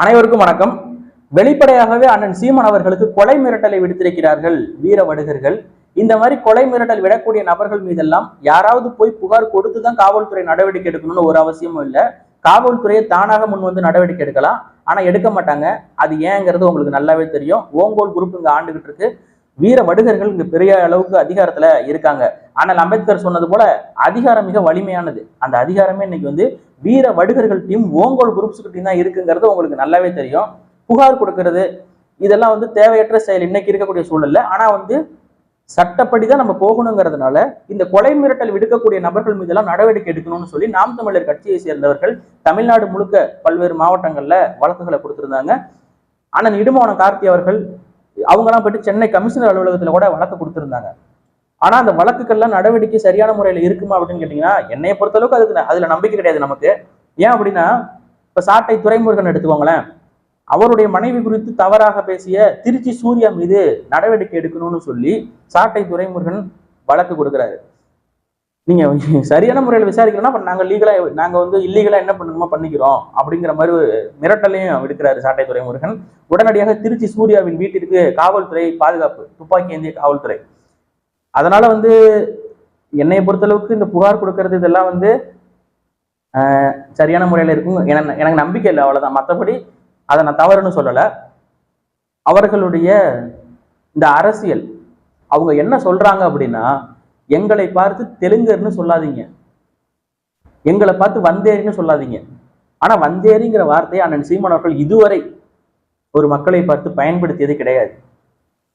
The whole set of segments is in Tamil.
அனைவருக்கும் வணக்கம். வெளிப்படையாகவே அண்ணன் சீமான் அவர்களுக்கு கொலை மிரட்டலை விடுத்திருக்கிறார்கள் வீர வடுகர்கள். இந்த மாதிரி கொலை மிரட்டல் விடக்கூடிய நபர்கள் மீதெல்லாம் யாராவது போய் புகார் கொடுத்து தான் காவல்துறை நடவடிக்கை எடுக்கணும்னு ஒரு அவசியமும் இல்லை. காவல்துறையை தானாக முன் வந்து நடவடிக்கை எடுக்கலாம். ஆனா எடுக்க மாட்டாங்க. அது ஏங்கிறது உங்களுக்கு நல்லாவே தெரியும். ஓங்கோல் குரூப் இங்க ஆண்டுகிட்டு இருக்கு. வீர வடுகர்கள் இங்க பெரிய அளவுக்கு அதிகாரத்துல இருக்காங்க. ஆனால் அம்பேத்கர் சொன்னது போல அதிகாரம் மிக வலிமையானது. அந்த அதிகாரமே இன்னைக்கு வந்து வீர வடுகர்கள் டீம் ஓங்கோல் குரூப்ஸ் டீம் தான் இருக்குங்கிறது உங்களுக்கு நல்லாவே தெரியும். புகார் கொடுக்கறது இதெல்லாம் வந்து தேவையற்ற செயல். இன்னைக்கு இருக்கக்கூடிய சூழல்ல ஆனா வந்து சட்டப்படி தான் நம்ம போகணுங்கிறதுனால இந்த கொலை மிரட்டல் விடுக்கக்கூடிய நபர்கள் மீதெல்லாம் நடவடிக்கை எடுக்கணும்னு சொல்லி நாம் தமிழர் கட்சியை சேர்ந்தவர்கள் தமிழ்நாடு முழுக்க பல்வேறு மாவட்டங்கள்ல வழக்குகளை கொடுத்திருந்தாங்க. ஆனால் இடுமோன கார்த்தி அவர்கள் அவங்கெல்லாம் போயிட்டு சென்னை கமிஷனர் அலுவலகத்தில் கூட வழக்கு கொடுத்திருந்தாங்க. ஆனா அந்த வழக்குகள்லாம் நடவடிக்கை சரியான முறையில இருக்குமா அப்படின்னு கேட்டீங்கன்னா என்னைய பொறுத்தளவுக்கு அதுக்கு அதுல நம்பிக்கை கிடையாது நமக்கு. ஏன் அப்படின்னா இப்ப சாட்டை துறைமுருகன் எடுத்துக்கோங்களேன். அவருடைய மனைவி குறித்து தவறாக பேசிய திருச்சி சூர்யா மீது நடவடிக்கை எடுக்கணும்னு சொல்லி சாட்டை துறைமுருகன் வழக்கு கொடுக்குறாரு. நீங்க சரியான முறையில் விசாரிக்கணும்னா நாங்க லீகலா நாங்க வந்து இல்லீகலா என்ன பண்ணணுமோ பண்ணிக்கிறோம் அப்படிங்கிற மாதிரி ஒரு மிரட்டலையும் விடுக்கிறாரு சாட்டை துறைமுருகன். உடனடியாக திருச்சி சூர்யாவின் வீட்டிற்கு காவல்துறை பாதுகாப்பு துப்பாக்கி ஏந்திய காவல்துறை. அதனால வந்து என்னை பொறுத்தளவுக்கு இந்த புகார் கொடுக்கறது இதெல்லாம் வந்து சரியான முறையில் இருக்கும். எனக்கு எனக்கு நம்பிக்கை இல்லை அவ்வளோதான் மற்றபடி அதை நான் தவறுன்னு சொல்லலை. அவர்களுடைய இந்த அரசியல் அவங்க என்ன சொல்றாங்க அப்படின்னா எங்களை பார்த்து தெலுங்கர்னு சொல்லாதீங்க. எங்களை பார்த்து வந்தேரின்னு சொல்லாதீங்க. ஆனா வந்தேரிங்கிற வார்த்தையை அண்ணன் சீமான் அவர்கள் இதுவரை ஒரு மக்களை பார்த்து பயன்படுத்தியது கிடையாது.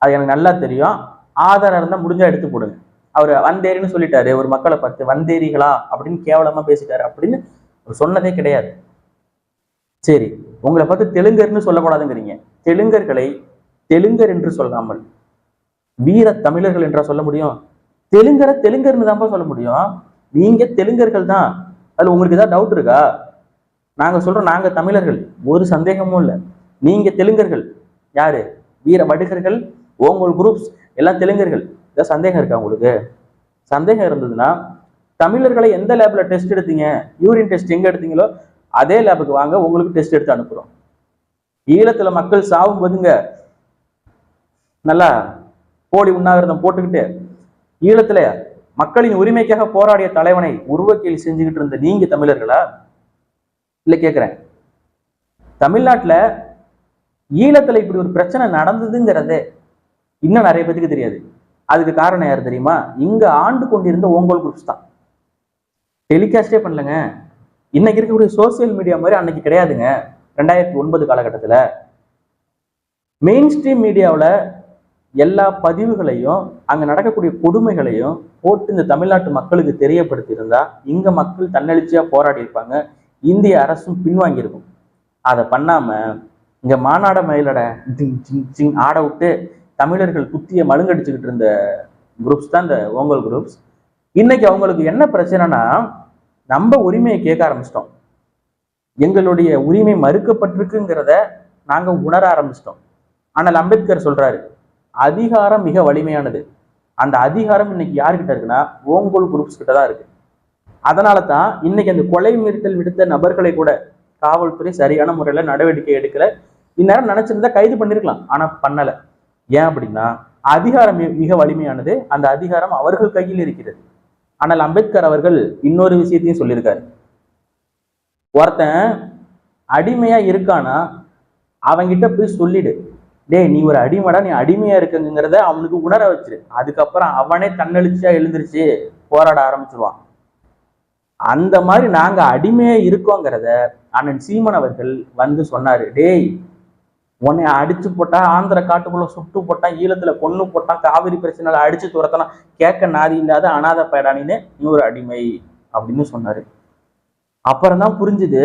அது எனக்கு நல்லா தெரியும். ஆதாரம் இருந்தா முடிஞ்சா எடுத்து போடுங்க. அவர் வந்தேரின்னு சொல்லிட்டாரு. ஒரு மக்களை பார்த்து வந்தேரிகளா? அப்படின்னு கேவலமா பேசிட்டாரு அப்படின்னு அவர் சொன்னதே கிடையாது. சரி உங்களை பார்த்து தெலுங்கர்னு சொல்லக்கூடாதுங்கிறீங்க. தெலுங்கர்களை தெலுங்கர் என்று சொல்லாமல் வீர தமிழர்கள் என்றா சொல்ல முடியும்? தெலுங்கரை தெலுங்கர்னு தான்ப்பா சொல்ல முடியும். நீங்க தெலுங்கர்கள் தான். அதுல உங்களுக்கு ஏதாவது டவுட் இருக்கா? நாங்க சொல்றோம் நாங்க தமிழர்கள். ஒரு சந்தேகமும் இல்லை. நீங்க தெலுங்கர்கள். யாரு? வீர வடுகர்கள் உங்கள் குரூப்ஸ் எல்லாம் தெலுங்கர்கள் ஏதாவது சந்தேகம் இருக்கா உங்களுக்கு? சந்தேகம் இருந்ததுன்னா தமிழர்களை எந்த லேபில் டெஸ்ட் எடுத்தீங்க? யூரின் டெஸ்ட் எங்க எடுத்தீங்களோ அதே லேபுக்கு வாங்க உங்களுக்கு டெஸ்ட் எடுத்து அனுப்புறோம். ஈழத்துல மக்கள் சாவும் போதுங்க நல்லா போலி உண்ணாவிரதம் போட்டுக்கிட்டு ஈழத்துல மக்களின் உரிமைக்காக போராடிய தலைவனை உருவக்கேலி செஞ்சுக்கிட்டு இருந்த நீங்க தமிழர்களா? இல்லை கேக்குறேன். தமிழ்நாட்டுல ஈழத்துல இப்படி ஒரு பிரச்சனை நடந்ததுங்கிறதே இன்னும் நிறைய பேத்துக்கு தெரியாது. அதுக்கு காரணம் யார் தெரியுமா? இங்க ஆண்டு கொண்டிருந்த ஓங்கோல் குரூப்ஸ் தான். டெலிகாஸ்டே பண்ணலங்க. இன்னைக்கு இருக்கக்கூடிய சோசியல் மீடியா மாதிரி அன்னைக்கு கிடையாதுங்க. ரெண்டாயிரத்தி ஒன்பது காலகட்டத்துல. மெயின் ஸ்ட்ரீம் மீடியாவில் எல்லா பதிவுகளையும் அங்க நடக்கக்கூடிய கொடுமைகளையும் போட்டு இந்த தமிழ்நாட்டு மக்களுக்கு தெரியப்படுத்தியிருந்தா இங்கே இங்க மக்கள் தன்னெழுச்சியாக போராடி இருப்பாங்க. இந்திய அரசும் பின்வாங்கியிருக்கும். அதை பண்ணாம இங்க மாநாட மயிலட ஆட விட்டு தமிழர்கள் குத்திய மழுங்கடிச்சுக்கிட்டு இருந்த குரூப்ஸ் தான் இந்த ஓங்கல் குரூப்ஸ் இன்னைக்கு அவங்களுக்கு என்ன பிரச்சனைனா நம்ம உரிமையை கேட்க ஆரம்பிச்சிட்டோம். எங்களுடைய உரிமை மறுக்கப்பட்டிருக்குங்கிறத நாங்க உணர ஆரம்பிச்சிட்டோம். ஆனால் அம்பேத்கர் சொல்றாரு அதிகாரம் மிக வலிமையானது. அந்த அதிகாரம் இன்னைக்கு யாருக்கிட்ட இருக்குன்னா ஓங்கோல் குரூப்ஸ் கிட்ட தான் இருக்கு. அதனால தான் இன்னைக்கு அந்த கொலை மிரட்டல் விடுத்த நபர்களை கூட காவல்துறை சரியான முறையில் நடவடிக்கை எடுக்கல. இந்நேரம் நினைச்சிருந்தா கைது பண்ணிருக்கலாம் ஆனா பண்ணலை. ஏன் அப்படின்னா அதிகாரம் மிக வலிமையானது அந்த அதிகாரம் அவர்கள் கையில் இருக்கிறது. ஆனால் அம்பேத்கர் அவர்கள் இன்னொரு விஷயத்தையும் சொல்லியிருக்காரு. ஒருத்தன் அடிமையா இருக்கானா அவன்கிட்ட போய் சொல்லிடு. டேய் நீ ஒரு அடிமைடா நீ அடிமையா இருக்குங்கிறத அவனுக்கு உணர வச்சிரு. அதுக்கப்புறம் அவனே தன்னெழுச்சியா எழுந்திருச்சு போராட ஆரம்பிச்சிருவான். அந்த மாதிரி நாங்க அடிமையா இருக்கோங்கிறத அண்ணன் சீமன் அவர்கள் வந்து சொன்னாரு. டேய் உன்னை அடிச்சு போட்டா ஆந்திர காட்டுக்குள்ள சுட்டு போட்டான் ஈழத்துல கொண்டு போட்டான் காவிரி பிரச்சனைல அடிச்சு துரத்தலாம் கேட்க நாதி இல்லாத அனாதை பயடானின்னு நீ ஒரு அடிமை அப்படின்னு சொன்னாரு. அப்புறம் தான் புரிஞ்சுது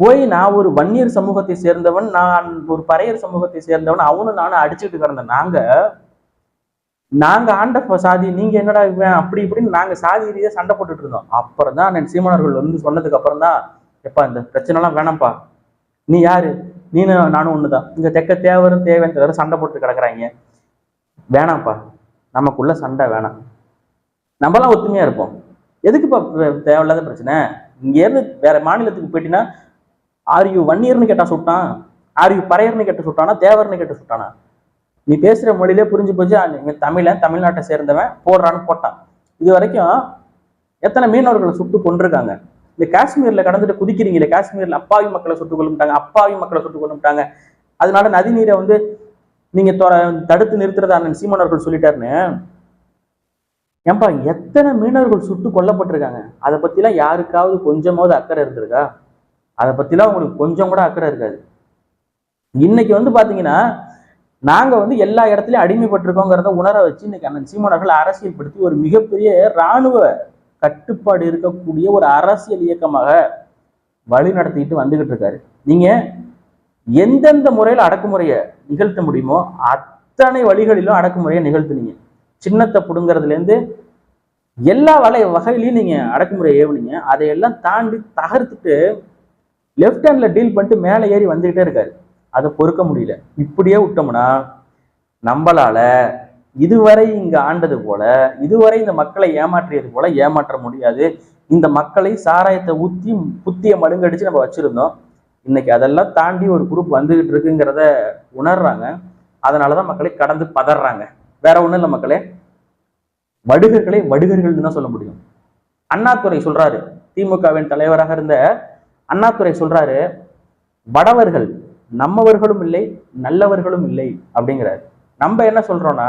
போய் நான் ஒரு வன்னியர் சமூகத்தை சேர்ந்தவன் நான் ஒரு பறையர் சமூகத்தை சேர்ந்தவன் அவனும் நானும் அடிச்சுட்டு கிடந்தேன் நாங்க நாங்க ஆண்ட சாதி நீங்க என்னடா இவன் அப்படி இப்படின்னு நாங்க சாதி ரீதியா சண்டை போட்டுட்டு இருந்தோம். அப்புறம் தான் நான் சீமானவர்கள் வந்து சொன்னதுக்கு அப்புறம் தான் எப்பா இந்த பிரச்சனை எல்லாம் வேணாம்ப்பா. நீ யாரு? நீனு நானும் ஒன்று தான் இங்கே தெக்க தேவரும் தேவைன்னு தேவரும் சண்டை போட்டு கிடக்குறாங்க. வேணாம்ப்பா. நமக்குள்ள சண்டை வேணாம். நம்மலாம் ஒத்துமையாக இருப்போம். எதுக்குப்பா தேவையில்லாத பிரச்சனை? இங்கேருந்து வேற மாநிலத்துக்கு போயிட்டீங்கன்னா ஆர் யூ வன்னியர்னு கேட்டா சுட்டான். ஆர் யூ பறையர்னு கேட்டு சுட்டானா தேவர்னு கேட்டு சுட்டானா? நீ பேசுகிற மொழியிலே புரிஞ்சு போச்சு ஆ, இவன் தமிழன் தமிழ்நாட்டை சேர்ந்தவன் போடுறான்னு போட்டான். இது வரைக்கும் எத்தனை மீனவர்களை சுட்டு கொண்டிருக்காங்க இந்த காஷ்மீர்ல கடந்துட்டு குதிக்கிறீங்களே காஷ்மீர்ல அப்பாவி மக்களை சுட்டுக் கொண்டுட்டாங்க அப்பாவி மக்களை சுட்டுக் கொண்டுட்டாங்க அதனால நதி நீரை வந்து நீங்க தொ- தடுத்து நிறுத்துறதா அண்ணன் சீமானவர்கள் சொல்லிட்டாருன்னு ஏன்பா எத்தனை மீனவர்கள் சுட்டு கொல்லப்பட்டிருக்காங்க? அதை பத்திலாம் யாருக்காவது கொஞ்சமாவது அக்கறை இருந்திருக்கா? அதை பத்திலாம் உங்களுக்கு கொஞ்சம் கூட அக்கறை இருக்காது. இன்னைக்கு வந்து பாத்தீங்கன்னா நாங்க வந்து எல்லா இடத்துலயும் அடிமைப்பட்டிருக்கோங்கிறத உணர வச்சு இன்னைக்கு அண்ணன் சீமானவர்கள் அரசியல்படுத்தி ஒரு மிகப்பெரிய இராணுவ கட்டுப்பாடு இருக்கக்கூடிய ஒரு அரசியல் இயக்கமாக வழி நடத்திட்டு வந்துகிட்டு இருக்காரு. நீங்க எந்தெந்த முறையில் அடக்குமுறையை நிகழ்த்த முடியுமோ அத்தனை வழிகளிலும் அடக்குமுறையை நிகழ்த்துனீங்க. சின்னத்தை புடுங்கிறதுல இருந்து எல்லா வலை வகையிலையும் நீங்க அடக்குமுறையை ஏவுனீங்க. அதையெல்லாம் தாண்டி தகர்த்துட்டு லெஃப்ட் ஹேண்ட்ல டீல் பண்ணிட்டு மேலே ஏறி வந்துகிட்டே இருக்காரு. அதை பொறுக்க முடியல. இப்படியே விட்டோம்னா நம்மளால இதுவரை இங்க ஆண்டது போல இதுவரை இந்த மக்களை ஏமாற்றியது போல ஏமாற்ற முடியாது. இந்த மக்களை சாராயத்தை ஊத்தி புத்திய மடுங்கடிச்சு நம்ம வச்சிருந்தோம். இன்னைக்கு அதெல்லாம் தாண்டி ஒரு குரூப் வந்துகிட்டு இருக்குங்கிறத உணர்றாங்க. அதனாலதான் மக்களை கடந்து பதறாங்க. வேற ஒண்ணும் இல்லை மக்களே. வடுகர்களை வடுகர்கள் தான் சொல்ல முடியும். அண்ணாத்துறை சொல்றாரு. திமுகவின் தலைவராக இருந்த அண்ணாத்துறை சொல்றாரு வடவர்கள் நம்மவர்களும் இல்லை நல்லவர்களும் இல்லை அப்படிங்கிறாரு. நம்ம என்ன சொல்றோம்னா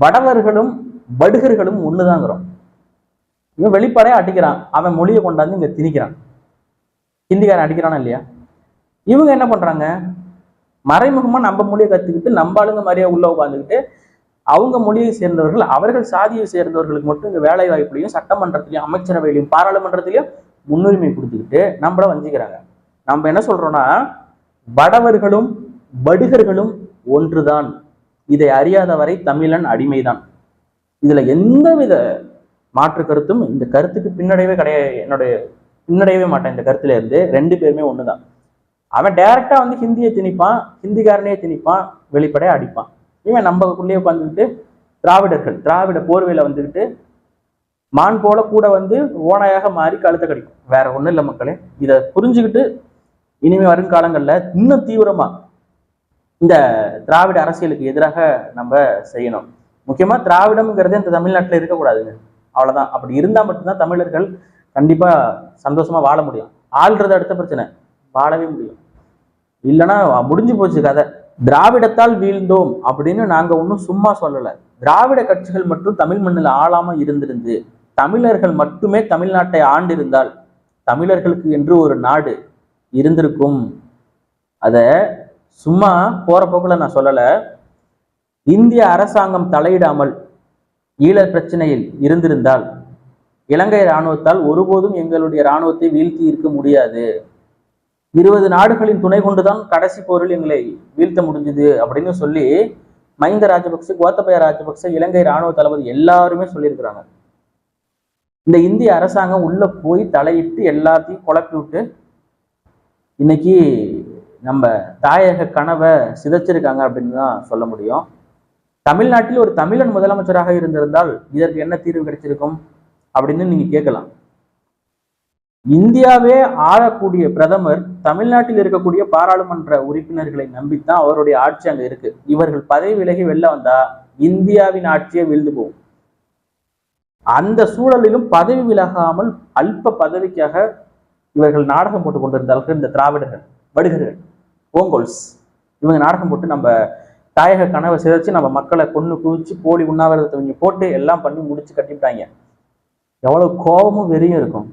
வடவர்களும் வடுகர்களும் ஒண்ணுதாங்கிறோம். இவன் வெளிப்படையா அடிக்கிறான். அவன் மொழியை கொண்டாந்து இங்க திணிக்கிறான். ஹிந்திக்காரன் அடிக்கிறானா இல்லையா? இவங்க என்ன பண்றாங்க? மறைமுகமா நம்ம மொழியை கத்துக்கிட்டு நம்ம ஆளுங்க மாதிரியே உள்ள உட்காந்துக்கிட்டு அவங்க மொழியை சேர்ந்தவர்கள் அவர்கள் சாதியை சேர்ந்தவர்களுக்கு மட்டும் இங்க வேலை வாய்ப்புலையும் சட்டமன்றத்திலையும் அமைச்சரவையிலையும் பாராளுமன்றத்திலையும் முன்னுரிமை கொடுத்துக்கிட்டு நம்மள வஞ்சிக்கிறாங்க. நம்ம என்ன சொல்றோம்னா வடவர்களும் வடுகர்களும் ஒன்றுதான். இதை அறியாதவரை தமிழன் அடிமைதான். இதுல எந்தவித மாற்று கருத்தும் இந்த கருத்துக்கு பின்னடைவே கிடையாது. என்னுடைய பின்னடையவே மாட்டேன். இந்த கருத்துல இருந்து ரெண்டு பேருமே ஒண்ணுதான். அவன் டைரக்டா வந்து ஹிந்தியை திணிப்பான் ஹிந்திக்காரனையே திணிப்பான் வெளிப்படையா அடிப்பான். இவன் நம்மக்குள்ளேயே உட்காந்துக்கிட்டு திராவிடர்கள் திராவிட போர்வையில வந்துக்கிட்டு மான் போல கூட வந்து ஓனாயாக மாறி கழுத்தை கடிக்கும். வேற ஒண்ணும் இல்லை மக்களே. இதை புரிஞ்சுக்கிட்டு இனிமே வருங்காலங்கள்ல இன்னும் தீவிரமா இந்த திராவிட அரசியலுக்கு எதிராக நம்ம செய்யணும். முக்கியமா திராவிடம்ங்கிறது இந்த தமிழ்நாட்டுல இருக்கக்கூடாதுங்க. அவ்வளவுதான். அப்படி இருந்தா மட்டும்தான் தமிழர்கள் கண்டிப்பா சந்தோஷமா வாழ முடியும். ஆள்றது அடுத்த பிரச்சனை. வாழவே முடியும். இல்லைன்னா முடிஞ்சு போச்சு கதை. திராவிடத்தால் வீழ்ந்தோம் அப்படின்னு நாங்க ஒன்றும் சும்மா சொல்லலை. திராவிட கட்சிகள் மட்டும் தமிழ் மண்ணில் ஆளாம இருந்திருந்து தமிழர்கள் மட்டுமே தமிழ்நாட்டை ஆண்டிருந்தால் தமிழர்களுக்கு என்று ஒரு நாடு இருந்திருக்கும். அத சும்மா போற போக்குல நான் சொல்லல. இந்திய அரசாங்கம் தலையிடாமல் ஈழ பிரச்சனையில் இருந்திருந்தால் இலங்கை இராணுவத்தால் ஒருபோதும் எங்களுடைய இராணுவத்தை வீழ்த்தி இருக்க முடியாது. இருபது நாடுகளின் துணை கொண்டுதான் கடைசி போரில் எங்களை வீழ்த்த முடிஞ்சது அப்படின்னு சொல்லி மஹிந்த ராஜபக்சே கோத்தபய ராஜபக்சே இலங்கை இராணுவ தளபதி எல்லாருமே சொல்லியிருக்கிறாங்க. இந்த இந்திய அரசாங்கம் உள்ள போய் தலையிட்டு எல்லாத்தையும் குழப்பி விட்டு இன்னைக்கு நம்ம தாயக கனவை சிதைச்சிருக்காங்க அப்படின்னு தான் சொல்ல முடியும். தமிழ்நாட்டில் ஒரு தமிழன் முதலமைச்சராக இருந்திருந்தால் இதற்கு என்ன தீர்வு கிடைச்சிருக்கும் அப்படின்னு நீங்க கேட்கலாம். இந்தியாவே ஆளக்கூடிய பிரதமர் தமிழ்நாட்டில் இருக்கக்கூடிய பாராளுமன்ற உறுப்பினர்களை நம்பித்தான் அவருடைய ஆட்சி அங்க இருக்கு. இவர்கள் பதவி விலகி வெளில வந்தா இந்தியாவின் ஆட்சியே வீழ்ந்து போகும். அந்த சூழலிலும் பதவி விலகாமல் அல்ப பதவிக்காக இவர்கள் நாடகம் போட்டுக் கொண்டிருந்தார்கள் இந்த திராவிடர்கள் வடுகர்கள். ஓங்கோல்ஸ் இவங்க நாடகம் போட்டு நம்ம தாயக கனவை சிதைச்சு நம்ம மக்களை கொண்டு குவிச்சு போலி உண்ணாவிரதத்தை இவங்க போட்டு எல்லாம் பண்ணி முடிச்சு கட்டிவிட்டாங்க. எவ்வளவு கோபமும் வெறியும் இருக்கும்.